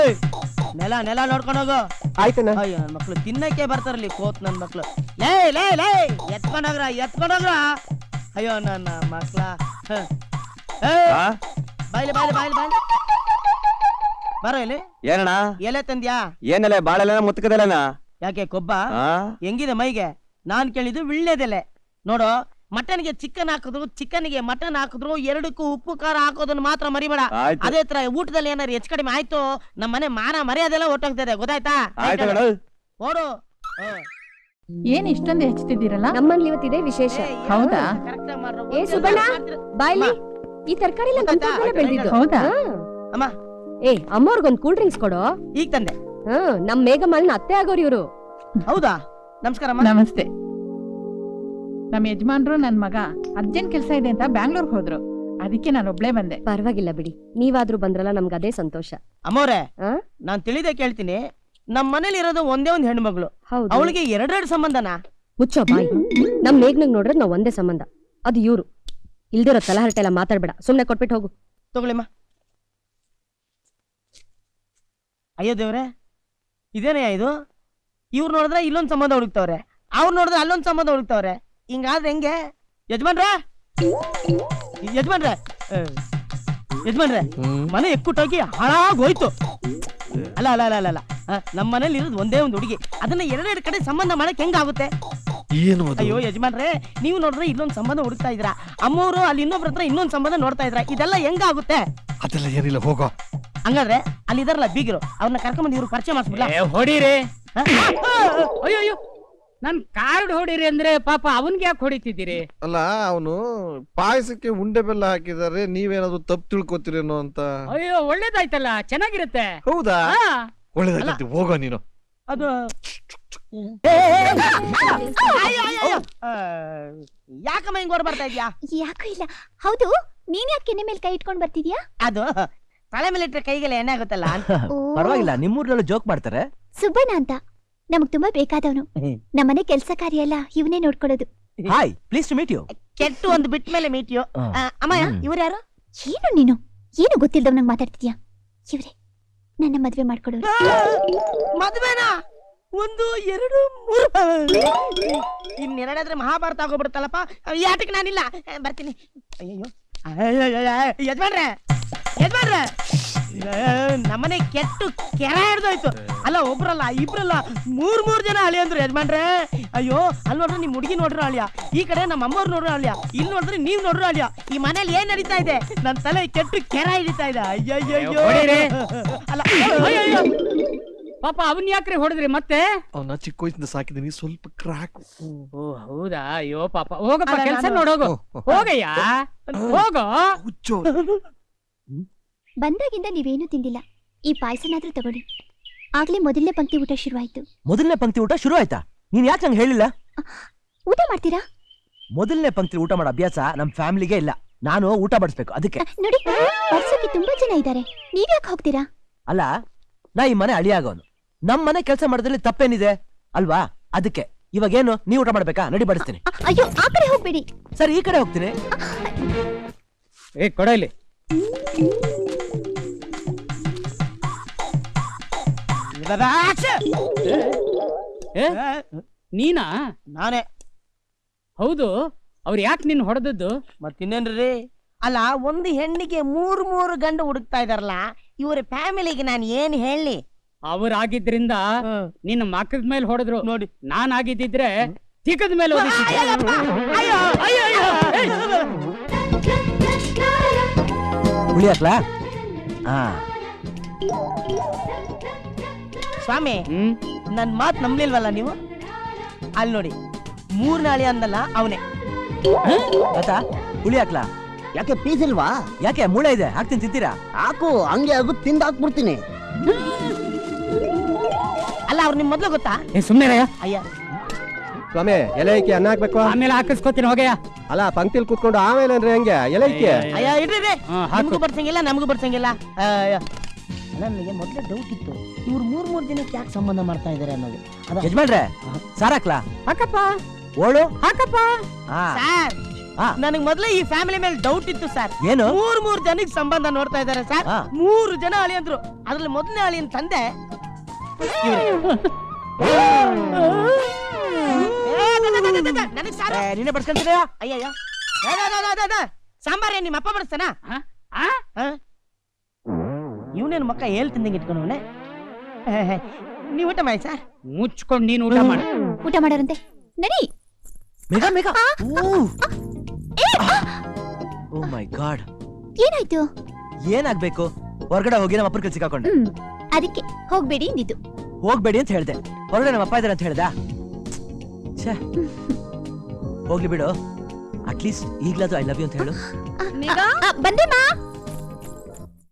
ಏಯ್, ನೆಲ ನೆಲ ನೋಡ್ಕೊಂಡು ಹೋಗು. ಆಯ್ತಣ್ಣ. ಅಯ್ಯೋ ನನ್ ಮಕ್ಳು ತಿನ್ನಕ್ಕೆ ಬರ್ತಾರಲ್ಲಿ ಕೋತ್ ನನ್ ಮಕ್ಳು. ಲೇ ಲೇ ಲೇ ಎತ್ಕೊಂಡೋಗ್ರ ಎತ್ಕೊಂಡೋಗ್ರ ಅಯ್ಯೋ ನನ್ನ ಮಕ್ಳ. ಹ. ಏಯ್, ಆ? ಬಾಯ್ಲಿ ಬಾಯ್ಲಿ ಬಾಯ್ಲಿ ಬಾಯ್ಲಿ. ಬರೋ ಇಲ್ಲಿ. ಏನಣ್ಣ? ಎಲೆ ತಂದ್ಯಾ? ಏನೆಲ್ಲ ಬಾಳೆಲ್ಲ ಮುತ್ಕದಲ್ಲನ ಯಾಕೆ ಕೊಬ್ಬ? ಹೆಂಗಿದೆ ಮೈಗೆ? ನಾನ್ ಕೇಳಿದ್ದು ವಿಳ್ಳೆದೆಲೆ. ನೋಡು ಮಟನ್ಗೆ ಚಿಕನ್ ಹಾಕಿದ್ರು ಚಿಕನ್ಗೆ ಮಟನ್ ಹಾಕಿದ್ರು ಎರಡಕ್ಕೂ ಉಪ್ಪು ಖಾರ ಹಾಕೋದನ್ನ ಮಾತ್ರ ಮರಿಬೇಡ. ಆಯ್ತು. ಅದೇ ತರ ಊಟದಲ್ಲಿ ಏನಾರು ಹೆಚ್ಚು ಕಡಿಮೆ ಆಯ್ತು ನಮ್ಮ ಮನೆ ಮಾನ ಮರ್ಯಾದೆಲ್ಲ ಹೊಟ್ಟೋಗ್ತದೆ ಗೊತ್ತಾಯ್ತಾ? ಆಯ್ತು ಓಡು ಏನ್ ಇಷ್ಟೊಂದು ಹೆಚ್ಚುತ್ತಿದ್ದೀರಲ್ಲ? ನಮ್ಮಲ್ಲಿ ಇವತ್ತಿದೆ ವಿಶೇಷ. ಹೌದಾ? ಏ, ಸುಬ್ಬಣ್ಣ, ಬಾಯ್ಲಿ ಈ ತರಕಾರಿ ಎಲ್ಲ ನಮ್ ತೋಟದಲ್ಲೇ ಬೆಳ್ದಿದ್ದು. ಹೌದಾ? ಅಮ್ಮ. ಏ ಅಮ್ಮವ್ರಿಗೊಂದ್ ಕೂಲ್ ಡ್ರಿಂಕ್ಸ್ ಕೊಡು. ಈಗ ತಂದೆ. ಹ್ಮ್ ನಮ್ ಮೇಘಮಲ್ನ ಅತ್ತೆ ಆಗೋರು ಇವ್ರು. ಹೌದಾ? ನಮಸ್ಕಾರ ಅಮ್ಮ. ನಮಸ್ತೆ. ನಮ್ಮ ಯಜಮಾನ್ರು ನನ್ ಮಗ. ಅರ್ಜೆಂಟ್ ಕೆಲಸ ಇದೆ ಅಂತ ಬ್ಯಾಂಗ್ಳೂರ್ಗೆ ಹೋದ್ರು. ಅದಕ್ಕೆ ನಾನು ಒಬ್ಳೇ ಬಂದೆ. ಪರವಾಗಿಲ್ಲ ಬಿಡಿ. ನೀವಾದ್ರೂ ಬಂದ್ರಲ್ಲ ನಮ್ಗೆ ಅದೇ ಸಂತೋಷ. ಅಮ್ಮವ್ರೆ ಆ? ನಾನ್ ತಿಳಿದೆ ಕೇಳ್ತೀನಿ. ನಮ್ ಮನೇಲಿ ಇರೋದು ಒಂದೇ ಒಂದ್ ಹೆಣ್ಮಗಳು. ಹೌದು. ಅವಳಿಗೆ ಎರಡೆರಡು ಸಂಬಂಧನಾ? ಮುಚ್ಚೋ ಬಾಯ್. ನಮ್ ಮೇಘ್ನಗ್ ನೋಡ್ರೆ ನಾವ್ ಒಂದೇ ಸಂಬಂಧ. ಅದು ಇವ್ರು. ಇಲ್ದಿರೋ ತಲಹರಟೆ ಎಲ್ಲ ಮಾತಾಡ್ಬೇಡ. ಸುಮ್ನೆ ಕೊಟ್ಬಿಟ್ಟು ಹೋಗು. ತಗೊಳ್ಳಿಮ್ಮ. ಅಯ್ಯೋ ದೇವ್ರೆ ಇದೇನಯ್ಯ ಇದು? ಇವ್ರು ನೋಡಿದ್ರೆ ಇಲ್ಲೊಂದು ಸಂಬಂಧ ಹುಡುಕ್ತವ್ರೆ. ಅವ್ರು ನೋಡಿದ್ರೆ ಅಲ್ಲೊಂದು ಸಂಬಂಧ ಹುಡುಕ್ತವ್ರೆ. ಹಿಂಗಾದ್ರೆ ಹೆಂಗೆ? ಯಜಮಾನ್ರ? ಯಜಮಾನ್ರ ಯಜಮಾನ್ರೆ ಮನೆ ಎಕ್ಕುಟ್ಟೋಗಿ ಹಾಳಾಗೋಯ್ತು ಅಲ್ಲ ಅಲ್ಲ ಅಲ್ಲ ಅಲ್ಲ ನಮ್ಮ ಮನೇಲಿ ಇರೋದು ಒಂದೇ ಒಂದು ಹುಡುಗಿ. ಅದನ್ನ ಎರಡೆರಡು ಕಡೆ ಸಂಬಂಧ ಮಾಡಕ್ ಹೆಂಗಾಗುತ್ತೆ? ಏನು ಅಯ್ಯೋ ಯಜಮಾನ್ರೆ ನೀವು ನೋಡಿದ್ರೆ ಇಲ್ಲೊಂದು ಸಂಬಂಧ ಹುಡುಕ್ತಾ ಇದ್ರ ಅಮ್ಮವರು ಅಲ್ಲಿ ಇನ್ನೊಬ್ರ ಹತ್ರ ಇನ್ನೊಂದ್ ಸಂಬಂಧ ನೋಡ್ತಾ ಇದ್ರ ಇದೆಲ್ಲ ಹೆಂಗಾಗುತ್ತೆ? ಅದೆಲ್ಲ ಏನಿಲ್ಲ ಹೋಗೋ. ಹಂಗಾದ್ರೆ ಅಲ್ಲಿ ಇದಾರಲ್ಲ ಬೀಗರು ಅವ್ರನ್ನ ಕರ್ಕೊಂಡ್ಬಂದು ಇವ್ರು ಪರಿಚಯ ಮಾಡಿಸ್ಬಿಡ್ಲಾ? ಹೊಡಿರಿ? ಅಯ್ಯೋ ಅಯ್ಯೋ. ನನ್ ಕಾರ್ಡ್ ಹೊಡಿರಿ ಅಂದ್ರೆ ಪಾಪ ಅವನ್ಗೆ ಯಾಕೆ ಹೊಡಿತಿದ್ದೀರಿ? ಅಲ್ಲ ಅವನು ಪಾಯಸಕ್ಕೆ ಉಂಡೆ ಬೆಲ್ಲ ಹಾಕಿದಾರೆ ನೀವೇನಾದ್ರು ತಪ್ಪು ತಿಳ್ಕೊತೀರೇನೋ ಅಂತ ಅಯ್ಯೋ ಒಳ್ಳೇದಾಯ್ತಲ್ಲ ಚೆನ್ನಾಗಿರುತ್ತೆ. ಹೌದಾ? ಒಳ್ಳೇದಾಯ್ತು ಹೋಗೋ ನೀನು. ಅದು ಯಾಕಮ್ಮ ಹಿಂಗ್ ಹೊರ ಬರ್ತಾ ಇದ್ಯಾ? ಯಾಕೂ ಇಲ್ಲ. ಹೌದು ನೀನ್ ಯಾಕೆ ಕೆನೆ ಮೇಲೆ ಕೈ ಇಟ್ಕೊಂಡ್ ಬರ್ತಿದ್ಯಾ? ಅದು ತಲೆ ಮೇಲೆ ಇಟ್ರೆ ಕೈಗೆಲ್ಲ ಏನಾಗುತ್ತಲ್ಲ ಆಗುತ್ತಲ್ಲ? ಅಂತ ಓ, ಪರವಾಗಿಲ್ಲ ನಿಮ್ಮೂರ್ನಲ್ಲೂ ಜೋಕ್ ಮಾಡ್ತಾರೆ. ಸುಬ್ಬಣ್ಣ ಅಂತ. ನಮಗ್ ತುಂಬಾ ಬೇಕಾದವನು. ನಮ್ಮನೆ ಕೆಲಸ ಕಾರ್ಯ ಎಲ್ಲ ಇವನೇ ನೋಡ್ಕೊಳ್ಳೋದು. Hi please to meet you ಕೆಟ್ಟು ಒಂದು ಬಿಟ್ ಮೇಲೆ ಮೀಟಿಯೋ ಅಮ್ಮಯ್ಯ ಹ್ಮ್. ಇವ್ರು ಯಾರು? ಏನು ನೀನು? ಏನು ಗೊತ್ತಿಲ್ದವ್ ಮಾತಾಡ್ತಿದ್ಯಾ? ಇವ್ರೆ ನನ್ನ ಮದ್ವೆ ಮಾಡ್ಕೊಡೋರು. ಮದ್ವೆನಾ? ಒಂದು ಎರಡು ಮೂರು. ಇನ್ನೆರಡಾದ್ರೆ ಮಹಾಭಾರತ ಆಗೋಗ್ಬಿಡುತ್ತಲ್ಲಪ್ಪ? ಯಾತಕ್ಕೆ ಆಟಕ್ಕೆ ನಾನಿಲ್ಲ. ಬರ್ತೀನಿ. ಅಯ್ಯೋ ಯಜಮಾನ್ರೆ ಯಜಮಾನ್ರೆ. ನಮ್ಮನೆ ಕೆಟ್ಟು ಕೆರ ಹಿಡ್ದೋಯ್ತು. ಅಲ್ಲ ಒಬ್ರಲ್ಲ ಇಬ್ರಲ್ಲ ಮೂರ್ ಮೂರ್ ಜನ ಅಳಿ ಅಂದ್ರು ಯಜಮಾನ್ರೆ. ಅಯ್ಯೋ ಅಲ್ಲಿ ನೋಡ್ರಿ ನಿಮ್ ಹುಡುಗಿ ನೋಡ್ರು ಅಳಿಯ. ಈ ಕಡೆ ನಮ್ಮ ಅಮ್ಮವ್ರು ನೋಡ್ರು ಅಳಿಯ. ಇಲ್ಲಿ ನೋಡಿದ್ರೆ ನೀವ್ ನೋಡ್ರು ಅಳಿಯ. ಈ ಮನೇಲಿ ಏನ್ ನಡೀತಾ ಇದೆ? ನನ್ ತಲೆ ಕೆಟ್ಟು ಕೆರ ಹಿಡಿತಾ ಇದೆ. ಅಯ್ಯಯ್ಯೋ. ಅಲ್ಲ ಅಯ್ಯಯ್ಯೋ. ಪಾಪ ಅವನ್ ಯಾಕ್ರಿ ಹೊಡೆದ್ರಿ ಮತ್ತೆ? ಅವನ ಚಿಕ್ಕ ವಯಸ್ಸಿಂದ ಸಾಕಿದೀನಿ ಸ್ವಲ್ಪ ಕ್ರಾಕ್ ಓ ಹೌದಾ? ಅಯ್ಯೋ ಪಾಪ. ಹೋಗಪ್ಪ ಕೆಲಸ ನೋಡೋಗು ಹೋಗಯ್ಯ? ಹೋಗೋ. ಹುಚ್ಚು ಬಂದಾಗಿಂದ ನೀವೇನು ತಿಂದಿಲ್ಲ. ಈ ಪಾಯಸನಾದ್ರೂ ತಗೊಳ್ಳಿ. ಆಗ್ಲೇ ಮೊದಲನೇ ಪಂಕ್ತಿ ಊಟ ಶುರುವಾಯ್ತು. ಮೊದಲನೇ ಪಂಕ್ತಿ ಊಟ ಶುರು ಆಯ್ತಾ ನೀನ್ ಯಾಕೆ ನಂಗೆ ಹೇಳಿಲ್ಲ? ಊಟ ಮಾಡ್ತೀರಾ? ಮೊದಲನೇ ಪಂಕ್ತಿ ಊಟ ಮಾಡೋ ಅಭ್ಯಾಸ ನಮ್ ಫ್ಯಾಮಿಲಿಗೆ ಇಲ್ಲ. ನಾನು ಊಟ ಬಡಿಸ್ಬೇಕು ಅದಕ್ಕೆ. ನೋಡಿ ಬರ್ಸೋಕೆ ತುಂಬಾ ಜನ ಇದ್ದಾರೆ. ನೀವ್ಯಾಕೆ ಹೋಗ್ತೀರಾ? ಅಲ್ಲ ನಾ ಈ ಮನೆ ಅಳಿಯಾಗೋನು ನಮ್ ಮನೆ ಕೆಲಸ ಮಾಡೋದ್ರಲ್ಲಿ ತಪ್ಪೇನಿದೆ? ಅಲ್ವಾ? ಅದಕ್ಕೆ. ಇವಾಗೇನು ನೀ ಊಟ ಮಾಡ್ಬೇಕಾ? ನಡಿ ಬಡಿಸ್ತೀನಿ. ಅ- ಅಯ್ಯೋ ಆ ಕಡೆ ಹೋಗ್ಬೇಡಿ. ಸರಿ ಈ ಕಡೆ ಹೋಗ್ತೀನಿ. ಏ ಕೊಡ ಇಲ್ಲಿ. ಏ? ನೀನಾ? ನಾನೇ. ಹೌದು ಅವ್ರು ಯಾಕೆ ನಿನ್ ಹೊಡೆದದ್ದು? ಮತ್ತಿನ್ನೇನ್ರಿ? ಅಲ್ಲ ಒಂದು ಹೆಣ್ಣಿಗೆ ಮೂರು ಮೂರು ಗಂಡು ಹುಡುಕ್ತಾ ಇದಾರಲ್ಲ ಇವ್ರ ಫ್ಯಾಮಿಲಿಗೆ ನಾನು ಏನ್ ಹೇಳಿ ಅವ್ರಾಗಿದ್ರಿಂದ ನಿನ್ನ ಮಕ್ಕದ ಮೇಲೆ ಹೊಡೆದ್ರು. ನೋಡಿ. ನಾನ್ ಆಗಿದ್ದಿದ್ರೆ ಚಿಕ್ಕದ ಮೇಲೆ ಒದಿಸಿದ್ದೆ. ಅಯ್ಯೋ ಅಯ್ಯೋ ಅಯ್ಯೋ ಏಯ್! ಹುಳಿ ಹಾಕ್ಲಾ ಹಾ. ಸ್ವಾಮಿ ಹ್ಮ್? ನನ್ ಮಾತ್ ನಂಬ್ಲಿಲ್ವಲ್ಲ ನೀವು? ಅಲ್ಲಿ ನೋಡಿ ಮೂರ್ ನಾಳೆ ಅಂದಲ್ಲ ಅವನೇ. ಆಯ್ತಾ ಹುಳಿ ಹಾಕ್ಲಾ? ಯಾಕೆ ಪೀಸ್ ಇಲ್ವಾ ಯಾಕೆ ಮೂಳೆ ಇದೆ? ಹಾಕ್ತೀನಿ ತಿಂತೀರಾ? ಹಾಕು ಹಂಗೆ ಆಗು ತಿಂದು ಹಾಕ್ಬಿಡ್ತೀನಿ. ಅಲ್ಲ ಅವ್ರು ನಿಮ್ ಮೊದ್ಲು ಗೊತ್ತಾ? ಏ ಸುಮ್ನೆ ಅಯ್ಯ. ಸ್ವಾಮಿ ಎಲೆ ಐಕೆ ಅನ್ನ ಹಾಕ್ಬೇಕು? ಆಮೇಲೆ ಹಾಕಿಸ್ಕೊತೀನಿ ಹೋಗಯ್ಯ. ಅಲ್ಲ ಪಂಕ್ತಿಲ್ ಕುತ್ಕೊಂಡು ಆಮೇಲೆ ಅಂದ್ರೆ ಹೆಂಗೆ? ಎಲೆ ಅಯ್ಯ ಇಡ್ರಿ ಹಾಕು. ನಿಮ್ಗೂ ಬರ್ಸಂಗಿಲ್ಲ ನಮಗೂ ಬರ್ಸಂಗಿಲ್ಲ ಅಯ್ಯ. ನನಗೆ ಮೊದಲೇ ಡೌಟ್ ಇತ್ತು. ಇವ್ರು ಮೂರ್ ಮೂರ್ ದಿನಕ್ಕೆ ಯಾಕೆ ಸಂಬಂಧ ಮಾಡ್ತಾ ಇದಾರೆ ಅನ್ನೋದು. ಅದ ಯಜಮಾನ್ರೆ ಸಾರ್ ಹಾಕ್ಲಾ ಹಾಕಪ್ಪ. ಓಳು? ಹಾಕಪ್ಪ. ಹಾ. ಸರ್ ಆ. ನನಗ್ ಮೊದ್ಲೇ ಈ ಫ್ಯಾಮಿಲಿ ಮೇಲೆ ಡೌಟ್ ಇತ್ತು ಸರ್. ಏನು? ಮೂರ್ ಮೂರ್ ಜನಕ್ಕೆ ಸಂಬಂಧ ನೋಡ್ತಾ ಇದಾರೆ ಸರ್. ಆ. ಮೂರು ಜನ ಅಳಿಯಂದ್ರು ಅದ್ರಲ್ಲಿ ಮೊದಲನೇ ಅಳಿಯನ್ ತಂದೆ. ಏ, ನನಗ್ ಏ, ನೀನೇ ಬಡ್ಸ್ಕೊಂತೀರಾ ಅಯ್ಯಯ್ಯೋ. The, the. ಸಾಂಬಾರೇ ನಿಮ್ಮ ಅಪ್ಪ ಬಡಿಸ್ತಾನ? ಆ? ಇವನೇನು ಮಕ್ಕ ಹೇಳ್ ತಿಂದಂಗೆ ಇಟ್ಕೊಂಡವನೆ ನೀವು ಊಟ ಮಾಡಿ ಸರ್. ಮುಚ್ಕೊಂಡು ನೀನ್ ಊಟ ಮಾಡ. ಊಟ ಮಾಡೋರಂತೆ. ನಡಿ. ಮೇಘ ಮೇಘ. Oh my God. ಏನಾಯ್ತು? ಏನಾಗ್ಬೇಕು? ಹೊರಗಡೆ ಹೋಗಿ ನಮ್ಮ ಅಪ್ಪನ ಸಿಕ್ಕಾಕೊಂಡೆ. ಹ್ಮ್ ಅದಕ್ಕೆ ಹೋಗ್ಬೇಡಿ ಇಂದಿದ್ದು ಹೋಗ್ಬೇಡಿ ಅಂತ ಹೇಳ್ದೆ. ಹೊರಗಡೆ ನಮ್ಮ ಅಪ್ಪ ಇದಾರೆ ಅಂತ ಹೇಳ್ದ? ಛೇ. ಹೋಗ್ಲಿ ಬಿಡು. ಅಟ್ಲೀಸ್ಟ್ ಈಗ್ಲಾದ್ರು ಐ ಲವ್ ಯು ಅಂತ ಹೇಳು. ಬಂದೆ ಮಾ.